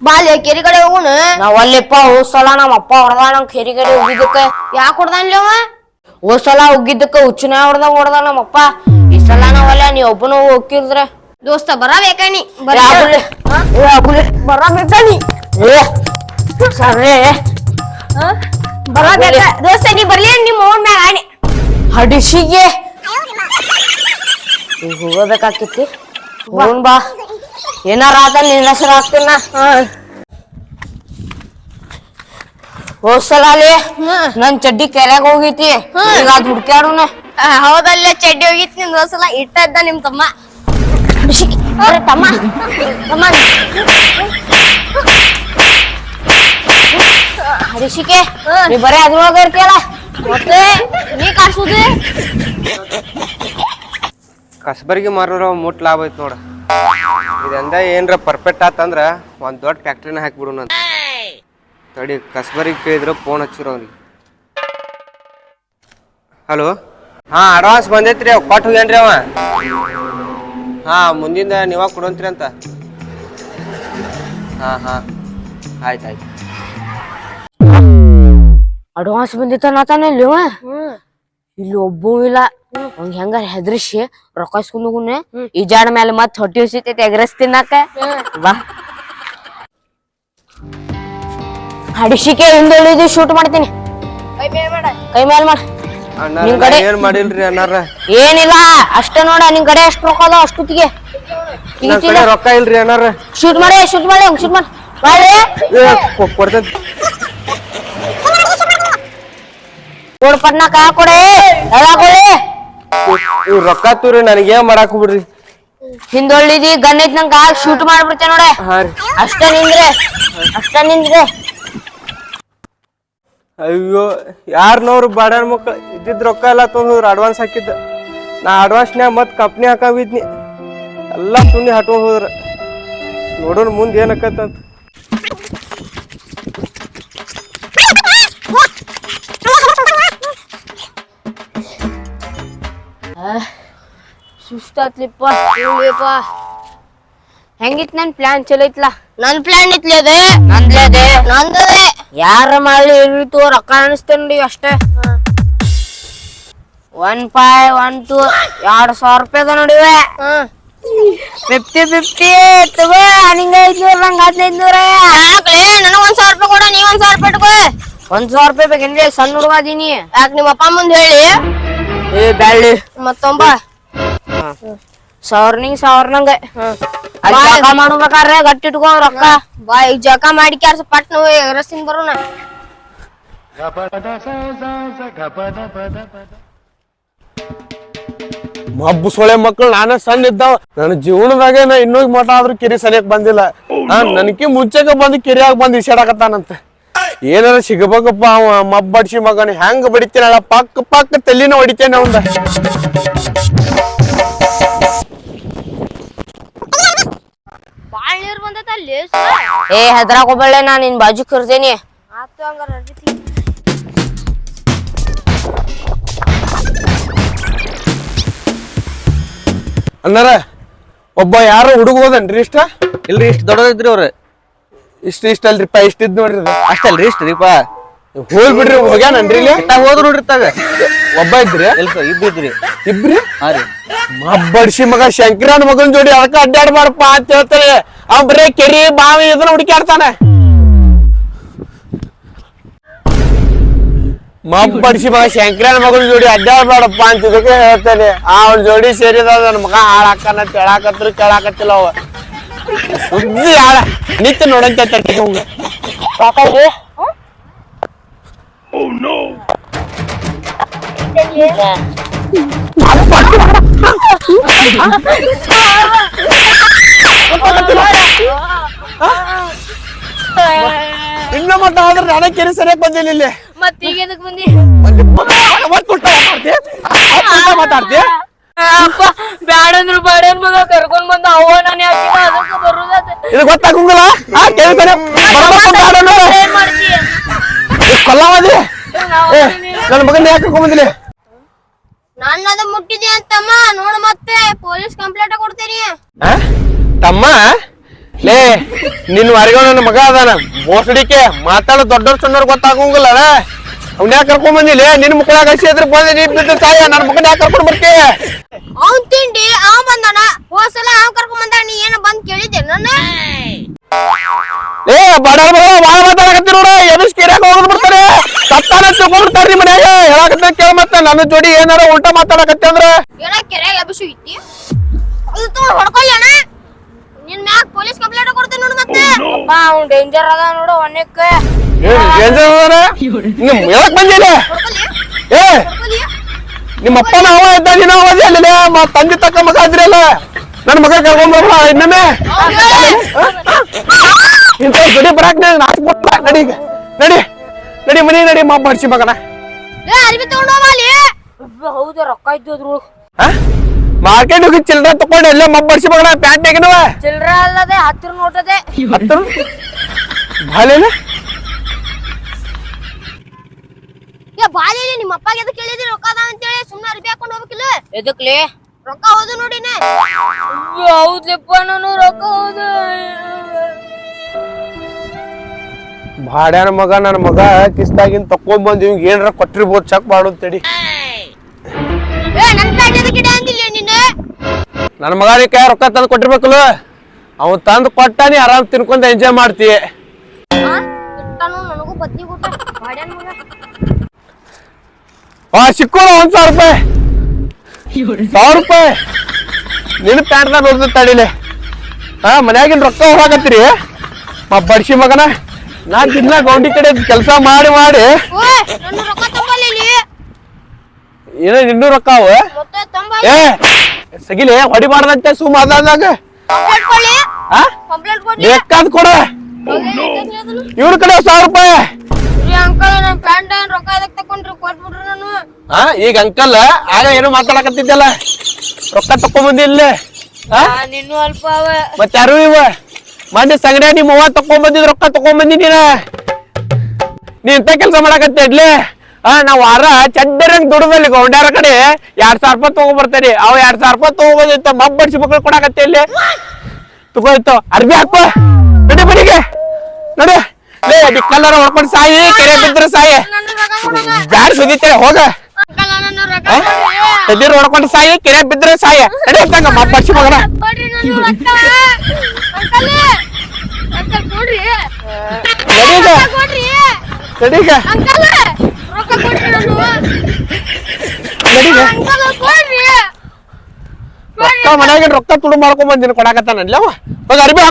ಬಾಲ್ಯ ಕೆರಿ ಕಡೆ ಹೋಗುಣ ನಾವ್ ಅಲ್ಲಿಪ್ಪ ಹೋದ್ ಸಲ ನಮ್ಮ ಅಪ್ಪ ಹೊಡೆದ ನಮ್ ಕೆರಿ ಕಡೆ ಹೋಗಿದ್ದಕ್ಕ. ಯಾಕೆ ಕೊಡ್ದಾನ್ಲಿ ಅವ? ಹೋದ್ ಸಲ ಹೋಗಿದ್ದಕ್ಕ ಹುಚ್ಚನ ಹೊಡೆದ ಹೊಡೆದ ನಮ್ಮಪ್ಪ. ಈ ಸಲ ನಾವಲ್ಲ ನೀ ಒಬ್ಬನ ಹೋಗಿದ್ರೆ ದೋಸ್ತ ಬರಬೇಕ ನೀ? ಬರಬೇಕ ನೀ? ಏ ಸರಿ. ಬರಬೇಕ. ದೋಸ್ತ ನೀ ಬರ್ಲಿ ನಿಮ್ಮ ಓನ್ ಮ್ಯಾಗ ಆಣಿ. ಹಡಿಸಿಗೆ. ಈಗ ಹೋಗಬೇಕಾಕಿತ್ತಿ ಬಾ. ಏನಾರ ಆತ ನಿನ್ನ ಹೆಸರು ಹಾಕ್ತೀನ? ಹೋದ್ ಸಲ ಅಲ್ಲಿ ನನ್ ಚಡ್ಡಿ ಕೆರೆಗೆ ಹೋಗೈತಿ. ಈಗ ಅದ್ ಹುಡ್ಕ್ಯಾಡುನ. ಆ, ಹೌದಲ್ಲ ಚಡ್ಡಿ ಹೋಗಿತ್ತು ನಿಮ್ ದೋಸಲ ಇಟ್ಟ ಇದ್ದ ನಿಮ್ ತಮ್ಮ. ಅರೆ ತಮ್ಮ. ತಮ್ಮ. ಹಡಿಸಿಕೆ ನೀ ಬರೀ ಅದ್ರೊಳಗ ಇರ್ತೀಯಲ್ಲ? ಮತ್ತೆ? ನೀ ಕಾಸುದು? ಕಸಬರ್ಗಿ ಮಾರೋರ ಮುಟ್ ಲಾಭ ಐತ್ ನೋಡ. ಇದಂದ ಏನ್ರ ಪರ್ಫೆಕ್ಟ್ ಆತಂದ್ರ ಒಂದ್ ದೊಡ್ಡ ಫ್ಯಾಕ್ಟ್ರಿನ ಹಾಕ್ಬಿಡು ಅಂತ. ತಡಿ ಕಸ್ಬರಿಗೆ ಕೇಳಿದ್ರು ಫೋನ್ ಹಚ್ಚಿರೋ ಅವ್ರಿಗೆ ಹಲೋ ಹಾ ಅಡ್ವಾನ್ಸ್ ಬಂದೈತ್ರಿ ಅವ್ ಕೊಟ್ಟು ಹೋಗ್ಯಾನ್ರಿ ಅವ. ಹಾ ಮುಂದಿಂದ ನೀವ ಕೊಡೋಂತ್ರಿ ಅಂತ. ಹಾ ಹಾ. ಆಯ್ತು ಆಯ್ತು. ಅಡ್ವಾನ್ಸ್ ಬಂದಿತ್ತ ನಾತಾನೆ ಇಲ್ಲಿ ಇವ? ಇಲ್ಲಿ ಒಬ್ಬೂ ಇಲ್ಲ. ಅವ್ನ್ ಹೆಂಗಾರ ಹೆದರ್ಸಿ ರೊಕ್ಕ ಇಸ್ಕೊಂಡ್ ಈ ಜಾಣ ಮೇಲೆ ಮತ್ ಹೊಟ್ಟಿ ಹಸಿತೈತಿ ಎಗ್ರೆಸ್ ತಿನ್ನಾಕ ಬಾ. ಹಡಿಸಿಕೆ ಹಿಂದುಳಿದು ಶೂಟ್ ಮಾಡ್ತೀನಿ. ಕೈ ಮೇಲೆ ಮಾಡ. ಕೈ ಮೇಲ್ ಮಾಡ. ಅಣ್ಣಾರ ನಿಮ್ ಕಡೆ- ಏನ್ ಮಾಡಿಲ್ರಿ ಅಣ್ಣಾರ? ಏನಿಲ್ಲ ಅಷ್ಟ ನೋಡ ನಿಮ್ ಕಡೆ ಅಷ್ಟ ರೊಕ್ಕ ಅದ ಅಷ್ಟೊತ್ತಿಗೆ. ರೊಕ್ಕ ಇಲ್ರಿ ಅಣ್ಣಾರ. ಶೂಟ್ ಮಾಡಿ ಶೂಟ್ ಮಾಡಿ ಶೂಟ್ ಮಾಡಿ. ಕೊಡ್ತೇನ್. ಕೊಡ್ ಪಟ್ನ ಕಾ ಕೊಡೆ. ಇವ್ ರೊಕ್ಕ ತೂರಿ ನನಗೆ ಏನ್ ಮಾಡಾಕ ಬಿಡ್ರಿ ಹಿಂದೊಳ್ಳಿದಿ ಗನ್ ಐತ್ ನಂಗ ಶೂಟ್ ಮಾಡ್ಬಿಡ್ತೇನೆ ನೋಡೆ. ಅಷ್ಟ ನಿಂದ್ರೆ. ಅಷ್ಟ ನಿಂದ್ರೆ. ಅಯ್ಯೋ ಯಾರ್ನವ್ರು ಬಾಡ್ಯಾರ ಮಕ್ಳು? ಇದ್ದಿದ್ ರೊಕ್ಕ ಎಲ್ಲ ತೊಗೊಂಡ್ ಅಡ್ವಾನ್ಸ್ ಹಾಕಿದ್ದ. ನಾ ಅಡ್ವಾನ್ಸ್ನ್ಯಾಗ ಮತ್ ಕಂಪ್ನಿ ಹಾಕಾವಿದ್ನಿ ಎಲ್ಲ ಸುಮ್ಮನೆ ಹಟ್ಕೊಂಡ್ ಹೋದ್ರ. ನೋಡೋಣ ಮುಂದೆ ಏನಕ್ಕತ್ತಂತ ಸುಸ್ತಾತ್ಲಿಪ್ಪ ಇವ್ಲಿಪ್ಪ ಹೆಂಗಿತ್ ನನ್ ಪ್ಲಾನ್ ಚಲೋ ಐತ್ಲಾ? ನನ್ ಪ್ಲಾನ್ ಇತ್ಲಿ ಅದೇ. ನಂದದೆ ಯಾರ ಮಾಡ್ಲಿ ಇಳಿತು ರೊಕ್ಕ ಅನಿಸ್ತೇನ್ ನೋಡಿ ಅಷ್ಟೇ. ಒನ್ ಫೈ ಒನ್ ಟೂ ಎರಡ್ ಸಾವಿರ ರೂಪಾಯಿ ಅದ ನೋಡಿವೆ ಫಿಫ್ಟಿ ಫಿಫ್ಟಿ ತಗೋ ನಿಂಗ ಐದ್ನೂರ ನಂಗೆ ಹದಿನೈದು ನೂರ ಯಾಕ್ಲೆ? ನನಗ್ ಒಂದ್ ಸಾವಿರ ರೂಪಾಯಿ ಕೊಡ ನೀ ಒಂದ್ ಸಾವಿರ ರೂಪಾಯಿ ಇಟ್ಕೋ. ಒಂದ್ ಸಾವಿರ ರೂಪಾಯಿ ಬೇಕೇನ್ರಿ? ಸಣ್ಣ ಹುಡುಗ ಅದೀನಿ. ಯಾಕೆ ನಿಮ್ಮ ಅಪ್ಪ ಮುಂದೆ ಹೇಳಿ? ಏ ಬ್ಯಾಳಿ. ಮತ್ತೊಂಬ. ಸಾವಿರ ನಿಂಗ್ ಸಾವಿರ ನಂಗ ಅಲ್ಲಿ ಜಳಕ ಮಾಡ್ಬೇಕಾದ್ರೆ ಗಟ್ಟಿ ಇಟ್ಕೋ ರೊಕ್ಕ ಬಾ ಈಗ ಜಳಕ ಮಾಡಿ ಕ್ಯಾರ್ಸ ಪಟ್ ನಾವು ರಸ್ತಿನ ಬರೋಣ. ಮಬ್ಬು ಸೊಳೆ ಮಕ್ಕಳು ನಾನೇ ಸಣ್ಣ ಇದ್ದಾವ. ನನ್ನ ಜೀವನದಾಗೆ ನಾ ಇನ್ನೂ ಮಠ ಆದ್ರೂ ಕಿರಿ ಸರಿಯಾಗಿ ಬಂದಿಲ್ಲ. ನನಗೆ ಮುಂಚೆಗೆ ಬಂದು ಕೆರಿಯಾಗ ಬಂದು ಇಸಾಡಕತ್ತಾನಂತೆ ಏನಾರ ಸಿಗಬೇಕಪ್ಪ ಅವ ಮಬ್ಬಡ್ಸಿ ಮಗನ ಹೆಂಗ್ ಬಡಿತೀನಲ್ಲ ಪಕ್ಕ ಪಕ್ಕ ತಲ್ಲಿನ ಹೊಡಿತೇನೆ ಅವಂದ. ಬಾಳ್ ನೀರ್ ಬಂದೈತ ಅಲ್ಲಿ ಏ ಹೆದ್ರಾಗ ಹೋಗ್ಬೇಳೆ ನಾ ನಿನ್ ಬಾಜು ಕರ್ದೇನಿ. ಆತು ಹಂಗಾರ ಒಬ್ಬ ಯಾರು ಹುಡುಗ ಹೋದನ್ರಿ ಇಷ್ಟ? ಇಲ್ರಿ ಇಷ್ಟ ದೊಡ್ಡದಿದ್ರಿ ಅವ್ರ. ಇಷ್ಟ ಇಷ್ಟ ಅಲ್ರಿಪ್ಪ ಇಷ್ಟ ಇದ್ ನೋಡ್ರಿ ಅಷ್ಟಲ್ರಿ ಇಷ್ಟ ರೀಪ ಹೋಗ್ ಬಿಡ್ರಿ ಹೋಗ್ಯಾನನ್ರಿ ಇಲ್ಲಿ ಹೋದ್ರು ನೋಡ್ರಿ ತಾಗ ಒಬ್ಬ ಇದ್ರಿ? ಎಲ್ಸ ಇದ್ದಿದ್ರಿ ಇಬ್ರಿ? ಹಾ ರೀ. ಮಬ್ಬಡ್ಸಿ ಮಗ ಶಂಕರನ್ ಮಗನ್ ಜೋಡಿ ಅದಕ್ಕ ಅಡ್ಡಾಡ್ಬಾರಪ್ಪ ಅಂತ ಹೇಳ್ತಾರೆ. ಅವ್ ಬರೇ ಕೆರಿ ಬಾವಿ ಇದನ್ನ ಹುಡುಕ್ಯಾಡ್ತಾನೆ. ಮಬ್ಬಡ್ಸಿ ಮಗ ಶಂಕರನ್ ಮಗನ್ ಜೋಡಿ ಅಡ್ಡಾಡ್ಬಾರಪ್ಪ ಅಂತ ಇದಕ್ಕೆ ಹೇಳ್ತಾನೆ. ಅವ್ನ ಜೋಡಿ ಸೇರಿದ ಮಗಾ ಮಗ ಹಾಳಾಕನ ಕೇಳಾಕತ್ರ ಕೇಳಾಕತ್ತಿಲ್ಲ ಅವ. ಸುದ್ದಿ ಹಾಳ ನಿತ್ಯ ನೋಡಂತ ತಟ್ಟಿಕೊಂಗ ಇನ್ನ ಮಟ್ಟ ಆದ್ರೆ ನಾನೇ ಕೆರೆ ಸರಿಯಾಗಿ ಬಂದಿಲ್ಲ ಇಲ್ಲಿ. ಮತ್ತೆ ಈಗ ಎದಕ್ ಬಂದಿ? ಅವತ್ತು ಉಲ್ಟಾ ಮಾತಾಡ್ತಿ ಅವತ್ತು ಉಲ್ಟಾ ಮಾತಾಡ್ತಿ ಅಪ್ಪ ಬ್ಯಾಡಂದ್ರು ಬ್ಯಾಡನ್ ಮಗ ಕರ್ಕೊಂಡ್ ಬಂದ ಅವ ನಾನು ಯಾಕಿಲ್ಲ ಅದಕ್ಕೆ ಇದು ಗೊತ್ತಾಗಂಗಿಲ್ಲ? ಆ ಏನ್ ಮಾಡ್ತೀಯ? ಏ ನನ್ನ ಮಗನ ಯಾಕೆ ಕರ್ಕೊಂಡ್ ನನ್ನದು ಮುಟ್ಟಿದೆ ಅಂತಮ್ಮ ನೋಡು ಮತ್ತೆ ಪೊಲೀಸ್ ಕಂಪ್ಲೇಂಟ್ ಕೊಡ್ತೀನಿ. ತಮ್ಮ ಲೇ ನಿನ್ ಹೊರಗೆ ನನ್ನ ಮಗ ಅದಾನ. ಮೋಸಡಿಕೆ ಮಾತಾಡೋ ದೊಡ್ಡವ್ರ ಸಣ್ಣವ್ರ ಗೊತ್ತಾಗಂಗಿಲ್ಲ ಅವ್ನ ಯಾಕೆ ಕರ್ಕೊಂಡ್ ಬಂದಿಲ್ಲ ನಿನ್ ಮುಕ್ಕಳಾಗ ಹಸಿ ಇದ್ರೆ ಬಂದ ನೀ ಬಿದ್ದು ಸಾಯ ನನ್ನ ಮಗನ ಯಾಕೆ ಕರ್ಕೊಂಡ್ ಬರ್ತಿ ಅವ್ನ್ ತಿಂಡಿ ಅವ್ ಬಂದಾನ. ಹೋಸಲ ಅವ್ ಕರ್ಕೊಂಡ್ ಬಂದ ನೀ ಏನ ಬಂದ್ ಕೇಳಿದ್ದೆ ನನ್ನ ಏ ಬಡ ಮಗ ಬಾಳ ಮಾತಾಡಕತ್ತಿ ನೋಡ ಎದಸ್ ಕೇರ್ಯಾಕ ಹೋಗೋದ್ ಬಿಡ್ತಾರೆ. ಸತ್ತಾನ ತಿಳ್ಕೊಂಡ್ಬಿಡ್ತಾರ ನಿಮ್ಮ ಮನ್ಯಾಗ. ಹೇಳಕತ್ತ ಕೇಳ ಮತ್ತೆ. ನನ್ನ ಜೋಡಿ ಏನಾರ ಉಲ್ಟಾ ಮಾತಾಡಕತ್ತಿ ಅಂದ್ರ? ಏನ ಕೆರೆ ಎಬಸು ಇತ್ತಿ. ಅದು ತಗೊಂಡ್ ಹೊಡ್ಕೊಳ್ಳೋಣ ನಿನ್ ಮ್ಯಾಗ ಪೊಲೀಸ್ ಕಂಪ್ಲೇಂಟ್ ಕೊಡ್ತೀನಿ ನೋಡು ಮತ್ತೆ. ಬಾ ಅವ್ನ್ ಡೇಂಜರ್ ಅದ ನೋಡು ಒನ್ನಕ್ಕೆ? ನಿಮ್ ಹೇಳಕ್ ಬಂದಿಲ್ಲ ಏ ನಿಮ್ಮ ಅಪ್ಪನ ಅವ ಇದ್ದ ನೀನು ಅವಧಿ ಅಲ್ಲಿಲ್ಲ ಮ ತಂದೆ ತಕ್ಕ ಮಗ ಇದ್ರಲ್ಲ ನನ್ನ ಮಗ ಕರ್ಕೊಂಡ್ ಇನ್ನೊಮ್ಮೆ. ಇಂತ ಗಡಿ ಬರಾಕ್ ನಡಿ ಈಗ. ನಡಿ. ನಡಿ ಮನಿ ನಡಿ ಮಾ ಬಡ್ಸಿ ಮಗನ. ಹೌದು ರೊಕ್ಕ ಇದ್ದು ಅದ್ರೊಳಗ ಮಾರ್ಕೆಟ್ ಹೋಗಿ ಚಿಲ್ಡ್ರ ತಕೊಂಡು ಎಲ್ಲ ಮಬ್ಬಡ್ಸಿ ಮಗನ ಪ್ಯಾಂಟ್ ಚಿಲ್ರ ಅಲ್ಲದೆ ಹತ್ತಿರ ನೋಟದೆ ಹತ್ತಿರ ಭಾಲೇನ ಏ ಬಾಲಿ ನಿಮ್ಮ ಅಪ್ಪಗೆ ಎದಕ್ಕೆ ಕೇಳಿದ್ರಿ ರೊಕ್ಕ ಅದ ಅಂತೇಳಿ ಸುಮ್ಮನೆ ಅರ್ಬಿ ಹಾಕೊಂಡು ಹೋಗ್ಬೇಕಿಲ್ಲ? ಎದಕ್ಲೆ? ರೊಕ್ಕ ಹೌದು ನೋಡಿನ ಹೌದ್ಲೆಪ್ಪ ನಾನು ರೊಕ್ಕ ಹೌದು. ಭಾಡ್ಯಾನ ಮಗ ನನ್ನ ಮಗ ಕಿಸ್ತಾಗಿನ್ ತಕೊಂಡ್ ಬಂದ್ ಇವ್ ಏನ್ರ ಕೊಟ್ಟಿರ್ಬೋದು ಚಕ್ ಮಾಡೋದ್ ತಡಿ ಏ ನನ್ ಪ್ಯಾಂಟ್ ಎದಕ್ಕೆ ಇಡ ಅಂದಿಲ್ಲ ನಿನ್ನ ನನ್ನ ಮಗ ನೀ ಕೈ ರೊಕ್ಕ ತಂದು ಕೊಟ್ಟಿರ್ಬೇಕಲ್ಲ? ಅವ್ ತಂದು ಕೊಟ್ಟ ನೀ ಆರಾಮ್ ತಿನ್ಕೊಂಡ್ ಎಂಜಾಯ್ ಮಾಡ್ತೀಯ. ನನಗೂ ಬದ್ನಿ ಕೊಟ್ಟ ಬಾಡ್ಯಾನ್ ಮಗ. ಆ ಸಿಕ್ಕೋಣ ಒಂದ್ ಸಾವಿರ ರೂಪಾಯಿ. ಸಾವಿರ ರೂಪಾಯಿ. ನಿನ್ನ ಪ್ಯಾಂಟ್ದಾಗ ನೋಡ್ದ ತಡಿಲೆ ಹಾ ಮನ್ಯಾಗಿನ ರೊಕ್ಕ ಹೋಗತ್ತೀರಿ ಮಾ ಬಡ್ಸಿ ಮಗನ. ನಾ ದಿನ ಗೌಂಡಿ ಕಡೆ ಕೆಲಸ ಮಾಡಿ ಮಾಡಿ. ಏನ ನನ್ನ ರೊಕ್ಕ ಅವ? ಏ ಸಗಿಲೆ ಹೊಡಿಬಾರ್ದಂತೆ ಸುಮ್ ಅದಾಗ. ಬೇಕಾದ ಕೊಡ. ಇವ್ರ ಕಡೆ ಸಾವಿರ ರೂಪಾಯಿ. ಅಂಕಲ್ ನನ್ನ ಪ್ಯಾಂಟ್ ರೊಕ್ಕ ಎದಕ್ ತಕೊಂಡ್ರಿ? ಕೊಟ್ಬಿಡ್ರಿ ನಾನು ಹಾ ಈಗ ಅಂಕಲ್ ಆಗ ಏನು ಮಾತಾಡಕತ್ತಿದ್ದಲ್ಲ? ರೊಕ್ಕ ತಕೊಂಬಂದಿಲ್ಲ ಹಾ ನಿನ್ನೂ ಅಲ್ಪ ಅವ. ಮತ್ತೆ ಯಾರು ಇವ? ಮೊನ್ನೆ ಸಂಗಡ ನಿಮ್ಮ ಅವ್ವ ತಕೊಂಬಂದಿದ್ ರೊಕ್ಕ ತಕೊಂಬಂದಿ ನೀನ? ನೀ ಎಂತ ಕೆಲಸ ಮಾಡಕತ್ತೆ ಇಡ್ಲಿ? ಆ ನಾವ್ ವಾರ ಚಡ್ಡರಂಗ್ ದುಡ್ದಲ್ಲಿ ಗೌಂಡ್ಯಾರ ಕಡೆ ಎರಡ್ ಸಾವಿರ ರೂಪಾಯಿ ತಗೊಂಡ್ಬರ್ತೇನೆ ಅವ್ ಎರಡ್ ಸಾವಿರ ರೂಪಾಯಿ ತಗೊಂಬಂದಿತ್ತ ಮಬ್ಬಡ್ಸಿ ಮಕ್ಳು ಕೊಡಕತ್ತೆ ಇಲ್ಲಿ ತಗೋಯ್ತು ಅರ್ಬಿ ಹಾಕೋ ನಡಿ ಬಡಿಗೆ. ನಡಿ. ಲೇ ಕಲ್ಲರ ಹೊಡ್ಕೊಂಡು ಸಾಯಿ ಕೆರೆ ಬಿದ್ರೆ ಸಾಯಿ. ಬ್ಯಾಡ್ ಸುದಿತಾರೆ ಹೋಗ. ಎದಿರ್ ಹೊಡ್ಕೊಂಡು ಸಾಯಿ, ಕೆರೆ ಬಿದ್ರೆ ಸಾಯ. ನಡಿ ಅಂತಂಗ ಮಗನ. ರೊಕ್ಕ ಮನ್ಯಾಗ ರೊಕ್ಕ ತುಡು ಮಾಡ್ಕೊಂಡ್ ಬಂದಿನ ಕೊಡಾಕತ್ತಾನಲ್ಲ ಅರ್ಬಿ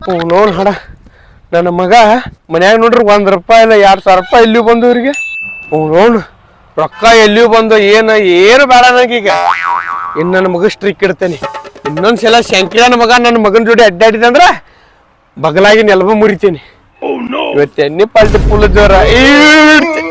ಹ್ಞೂ, ನೋಡ್ ಹಡ. ನನ್ನ ಮಗ ಮನ್ಯಾಗ ನೋಡ್ರಿ ಒಂದ್ ರೂಪಾಯಿ ಇಲ್ಲ, ಎರಡ್ ಸಾವಿರ ರೂಪಾಯಿ ಇಲ್ಲಿ ಬಂದು ಇವ್ರಿಗೆ ಹ್ಞೂ ನೋಡು ರೊಕ್ಕ ಎಲ್ಲಿಯೂ ಬಂದು ಏನು ಏನು ಬೇಡ ನನಗೀಗ ಇನ್ನು ನನ್ನ ಮಗ ಸ್ಟ್ರಿಕ್ ಇಡ್ತೇನೆ. ಇನ್ನೊಂದ್ಸಲ ಶಂಕಿರನ ಮಗ ನನ್ನ ಮಗನ ಜೋಡಿ ಅಡ್ಡಾಡಿದಂದ್ರ ಬಗಲಾಗಿ ನೆಲಬ ಮುರಿತೀನಿ. ಇವತ್ತು ಎಣ್ಣೆ ಪಾಲ್ಟಿ ಜೋರ. ಈಡ್ತಿ.